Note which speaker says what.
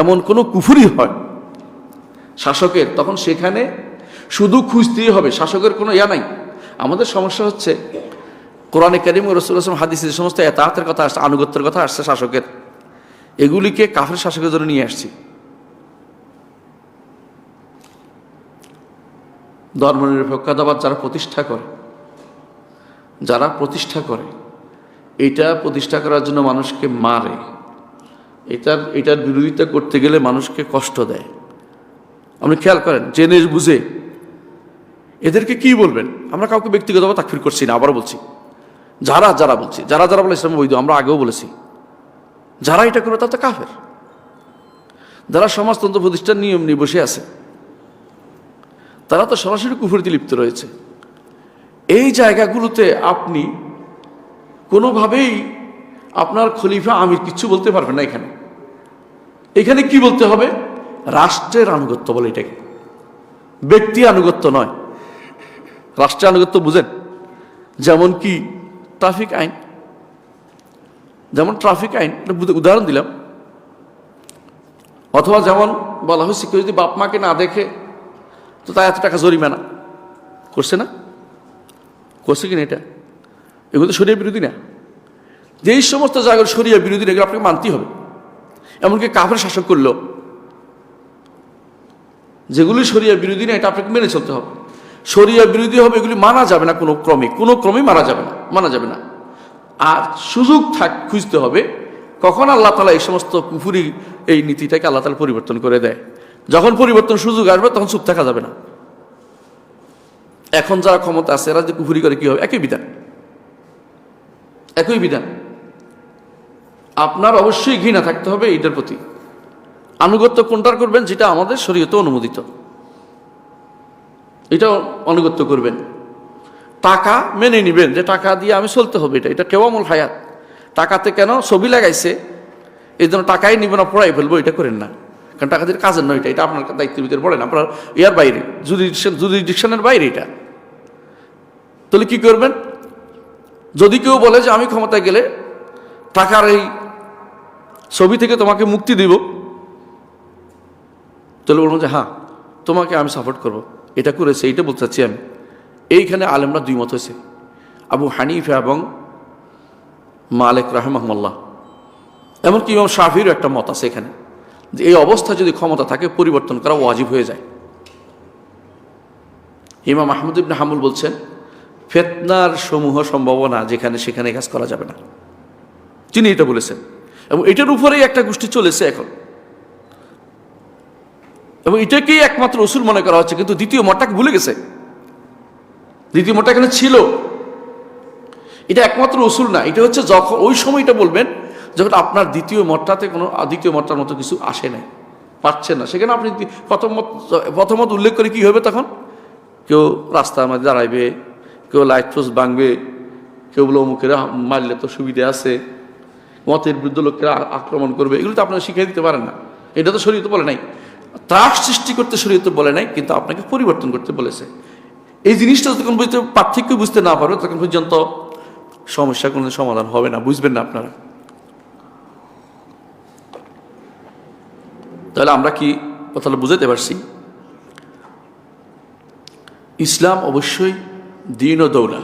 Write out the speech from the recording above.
Speaker 1: এমন কোনো কুফুরি হয়। শাসকের, তখন সেখানে শুধু খুঁজতেই হবে, শাসকের কোনো ইয়া নাই। আমাদের সমস্যা হচ্ছে, কোরআনে করিম রসুল আসলাম হাদিস যে সমস্ত এতাহাতের কথা আসছে, আনুগত্যের কথা আসছে শাসকের, এগুলিকে কাফের শাসকের জন্য নিয়ে আসছি। ধর্মনিরপেক্ষতাবাদ যারা প্রতিষ্ঠা করে, যারা প্রতিষ্ঠা করে, এটা প্রতিষ্ঠা করার জন্য মানুষকে মারে। এটার এটার বিরোধিতা করতে গেলে মানুষকে কষ্ট দেয়। আপনি খেয়াল করেন, জেনে বুঝে। এদেরকে কি বলবেন? আমরা কাউকে ব্যক্তিগতভাবে তাকফির করছি না আবার বলছি। যারা যারা বলছি, যারা যারা বলে ইসলাম বৈধ আমরা আগেও বলেছি। যারা এটা করে তাতে কাফের। যারা সমাজতন্ত্র প্রতিষ্ঠান নিয়ম নিয়ে বসে আছে, তারা তো সরাসরি কুফুরিতে লিপ্ত রয়েছে। এই জায়গাগুলোতে আপনি কোনোভাবেই আপনার খলিফা আমির কিচ্ছু বলতে পারবেন না এখানে। এখানে কি বলতে হবে? রাষ্ট্রের আনুগত্য বলে এটাকে। ব্যক্তি আনুগত্য নয়। রাষ্ট্রের আনুগত্য বুঝেন। যেমন কি ট্রাফিক আইন। যেমন ট্রাফিক আইন উদাহরণ দিলাম। অথবা যেমন বলা হয়েছে কেউ যদি বাপ মাকে না দেখে তো তাই এত টাকা জরিমানা। করছে না? করছে কিনা এটা? এগুলো তো শরীর বিরোধী না। যেই সমস্ত জায়গার শরীয় বিরোধী এগুলো আপনাকে মানতেই হবে। এমনকি শাসক করল। যেগুলি শরিয়া বিরোধী না, এটা আপনাকে মেনে চলতে হবে। শরিয়া বিরোধী হবে, এগুলি মানা যাবে না কোনো ক্রমে। কোনো ক্রমে মানা যাবে না, মানা যাবে না। আর সুযোগ থাক, খুঁজতে হবে। কখন আল্লাহ তালা এই সমস্ত কুফুরি, এই নীতিটাকে আল্লাহ তালা পরিবর্তন করে দেয়? যখন পরিবর্তন সুযোগ আসবে, তখন চুপ থাকা যাবে না। এখন যারা ক্ষমতা আছে, এরা যে কুফুরি করে, কি হবে? একই বিধান। একই বিধান। আপনার অবশ্যই ঘৃণা থাকতে হবে এইটার প্রতি। আনুগত্য কোনটার করবেন যেটা আমাদের শরীয়তে অনুমোদিত। এটা অনুগত্য করবেন। টাকা মেনে নিবেন যে টাকা দিয়ে আমি চলতে হবে এটা। এটা কেউ হায়াত। টাকাতে কেন ছবি লাগাইছে এই জন্য টাকাই নিবেন না, পড়াই ফেলব, এটা করেন না। কারণ টাকা দিয়ে কাজের নয় এটা। এটা আপনার দায়িত্বের ভিতরে পড়েন, আপনার ইয়ার বাইরে। জুডিশন জুডিশনের বাইরে এটা। তাহলে কী করবেন? যদি কেউ বলে যে আমি ক্ষমতায় গেলে টাকার এই ছবি থেকে তোমাকে মুক্তি দিব। তাহলে বলব যে হ্যাঁ তোমাকে আমি সাপোর্ট করব। এটা করেছে, এইটা বলতে চাচ্ছি আমি। এইখানে আলেমরা দুই মত হয়েছে। আবু হানিফা এবং মালিক রাহমাহমাল্লাহ। এমনকি ইমাম শাফিরও একটা মত আছে এখানে, যে এই অবস্থা যদি ক্ষমতা থাকে, পরিবর্তন করা ওয়াজিব হয়ে যায়। ইমাম আহমদ ইবনে হামুল বলছেন, ফেতনার সমূহ সম্ভাবনা যেখানে সেখানে কাজ করা যাবে না। তিনি এটা বলেছেন। এবং এটার উপরেই একটা গোষ্ঠী চলেছে এখন। এবং এটাকেই একমাত্র ওসুল মনে করা হচ্ছে, কিন্তু দ্বিতীয় মতটাকে ভুলে গেছে? দ্বিতীয় মতটা এখানে ছিল। এটা একমাত্র ওসুল না, এটা হচ্ছে যখন, ওই সময়টা বলবেন যখন আপনার দ্বিতীয় মতটাতে কোনো দ্বিতীয় মতটার মতো কিছু আসে নাই পাচ্ছেন না। সেখানে আপনি দ্বি- প্রথম মত, প্রথম উল্লেখ করে কি হবে তখন? কেউ রাস্তার মধ্যে দাঁড়াইবে, কেউ লাইট পোস্ট ভাঙবে, কেউ বলে অমুকেরা মারলে তো সুবিধা আছে। মতের বিরুদ্ধে লোকেরা আক্রমণ করবে। এগুলো তো আপনারা শিখিয়ে দিতে পারেন না। এটা তো শরীয়তে বলে নাই। ত্রাস সৃষ্টি করতে শরীয়তে বলে নাই, কিন্তু আপনাকে পরিবর্তন করতে বলেছে। এই জিনিসটা যখন বুঝতে পার্থক্য বুঝতে না পারবে তখন পর্যন্ত সমস্যা কোনো সমাধান হবে না। বুঝবেন না আপনারা। তাহলে আমরা কি কথাটা বুঝাতে পারছি? ইসলাম অবশ্যই দিন ও দৌলা।